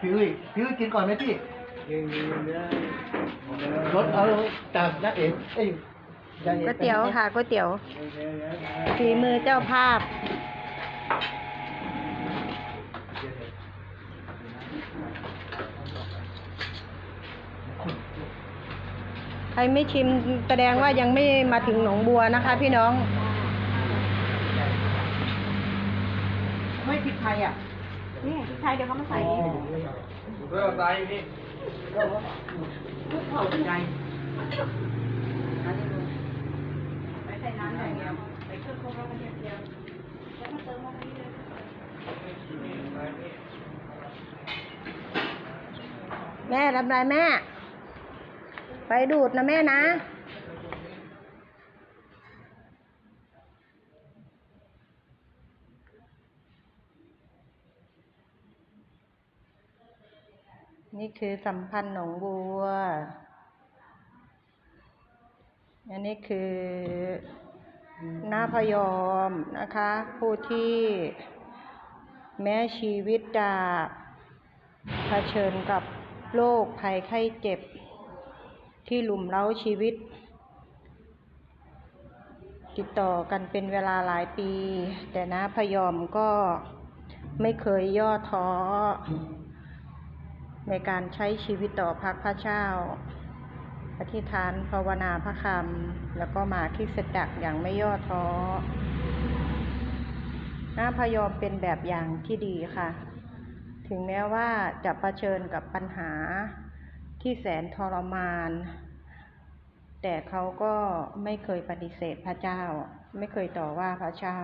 พี่อุ้ยพี่อุ้ยกินก่อนไหมพี่รถเอาจากนักเอกเอ้ยยาอกก๋วยเตี๋ยวค่ะก๋วยเตี๋ยวฝีมือเจ้าภาพ ใครไม่ชิมแสดงว่ายังไม่มาถึงหนองบัวนะคะ พี่น้อง ไม่พริกไทยอะนี่พริกไทยเดี๋ยวเขามาใส่นี่เรื่องอะไรนี่ลูกเผาใจไม่ใส่น้ำอย่างเดียวใส่เครื่องครบแล้วก็เทียมเดียวแล้วมาเติมมาตรงนี้เลยแม่รับไรแม่ ไปดูดนะแม่นะ นี่คือสัมพันธ์หนองบัว อันนี้คือหน้าพยอมนะคะ ผู้ที่แม้ชีวิตจะเผชิญกับโรคภัยไข้เจ็บ ที่หลุมเร้าชีวิต ติดต่อกันเป็นเวลาหลายปี แต่นะพยอมก็ไม่เคยย่อท้อ ในการใช้ชีวิตต่อพักพระเจ้า อธิษฐานภาวนาพระคำ แล้วก็มาคริสตจักอย่างไม่ย่อท้อหน้าพยอมเป็นแบบอย่างที่ดีค่ะ ถึงแม้ว่าจะะเผชิญกับปัญหาที่แสนทรมาน แต่เขาก็ไม่เคยปฏิเสธพระเจ้า ไม่เคยต่อว่าพระเจ้า